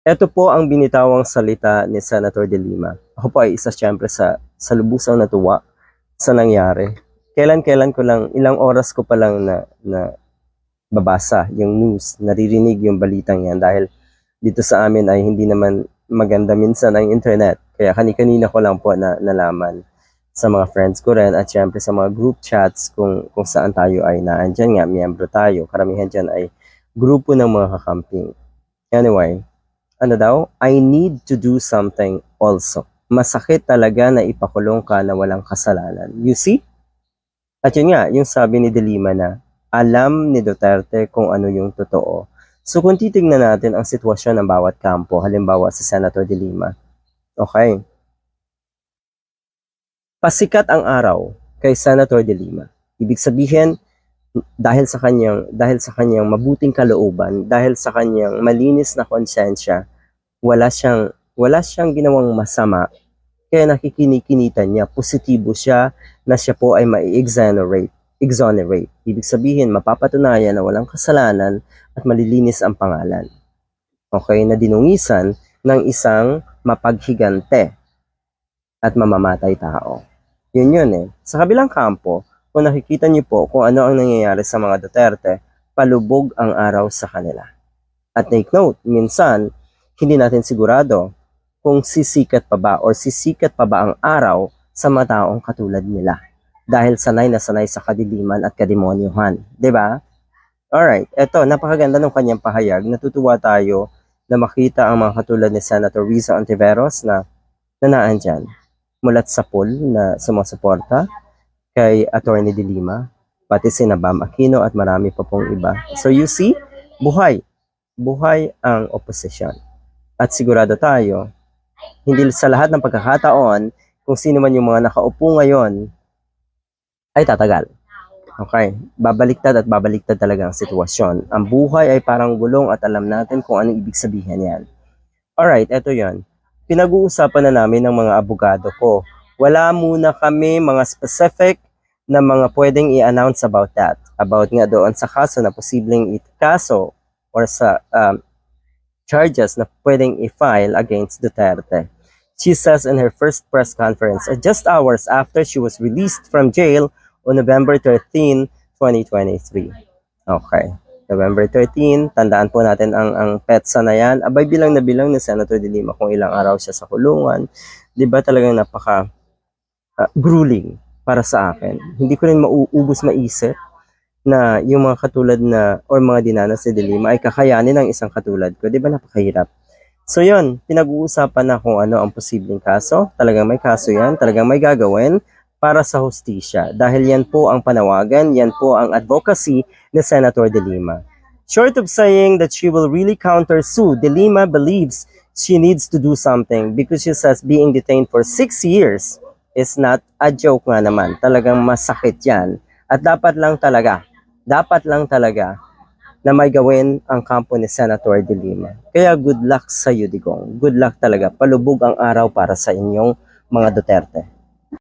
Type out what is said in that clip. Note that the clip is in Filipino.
Ito po ang binitawang salita ni Senator De Lima. Ako po ay isa siyempre sa, sa lubusang natuwa sa nangyari. Kailan-kailan ko lang, ilang oras ko pa lang na, na babasa yung news, naririnig yung balitang yan dahil dito sa amin ay hindi naman maganda minsan ang internet. Kaya kani-kanina ko lang po na nalaman sa mga friends ko rin at syempre sa mga group chats kung, kung saan tayo ay naandyan nga, miyembro tayo. Karamihan dyan ay grupo ng mga kakamping. Anyway, ano daw, I need to do something also. Masakit talaga na ipakulong ka na walang kasalanan. You see? At yun nga, yung sabi ni De Lima na alam ni Duterte kung ano yung totoo. So kung titignan natin ang sitwasyon ng bawat kampo, halimbawa sa Senator De Lima, okay, pasikat ang araw kay Senator De Lima. Ibig sabihin, dahil sa kanyang dahil sa kanyang mabuting kalooban, dahil sa kanyang malinis na konsensya, wala siyang wala siyang ginawang masama. Kaya nakikinikinita niya, positibo siya na siya po ay mai-exonerate. Exonerate. Ibig sabihin, mapapatunayan na walang kasalanan at malilinis ang pangalan. Okay, na dinungisan ng isang mapaghigante at mamamatay tao. Yun yun eh. Sa kabilang kampo, kung nakikita niyo po kung ano ang nangyayari sa mga Duterte, palubog ang araw sa kanila. At take note, minsan, hindi natin sigurado kung sisikat pa ba or sisikat pa ba ang araw sa mga taong katulad nila. Dahil sanay na sanay sa kadiliman at kademonyuhan. 'di ba? Alright, eto, napakaganda ng kanyang pahayag. Natutuwa tayo na makita ang mga katulad ni Senator Riza Ontiveros na nanaan dyan. Mulat sa pool na sumusuporta kay Attorney De Lima, pati si Bam Aquino at marami pa pong iba. So you see, buhay. Buhay ang opposition. At sigurado tayo, hindi sa lahat ng pagkakataon, kung sino man yung mga nakaupo ngayon, ay tatagal. Okay, babaliktad at babaliktad talaga ang sitwasyon. Ang buhay ay parang gulong at alam natin kung anong ibig sabihin yan. Alright, eto yan. Pinag-uusapan na namin ng mga abogado ko. Wala muna kami mga specific na mga pwedeng i-announce about that. About nga doon sa kaso na posibleng ikaso or sa um, charges na pwedeng i-file against Duterte. She says in her first press conference, uh, just hours after she was released from jail on November 13, 2023. Okay. November 13, tandaan po natin ang ang petsa na yan. Abay bilang na bilang ni Senator De Lima kung ilang araw siya sa kulungan. 'Di ba talagang napaka uh, grueling para sa akin. Hindi ko rin mauubos maisip na yung mga katulad na or mga dinanas ni De Lima ay kakayanin ng isang katulad ko. 'Di ba napakahirap? So yon, pinag-uusapan na kung ano ang posibleng kaso. Talagang may kaso yan, talagang may gagawin para sa hustisya. Dahil yan po ang panawagan, yan po ang advocacy ni Senator De Lima. Short of saying that she will really counter-sue, De Lima believes she needs to do something because she says being detained for six years is not a joke nga naman. Talagang masakit yan. At dapat lang talaga, dapat lang talaga na may gawin ang kampo ni Senator De Lima. Kaya good luck sa iyo, Digong. Good luck talaga. Palubog ang araw para sa inyong mga Duterte.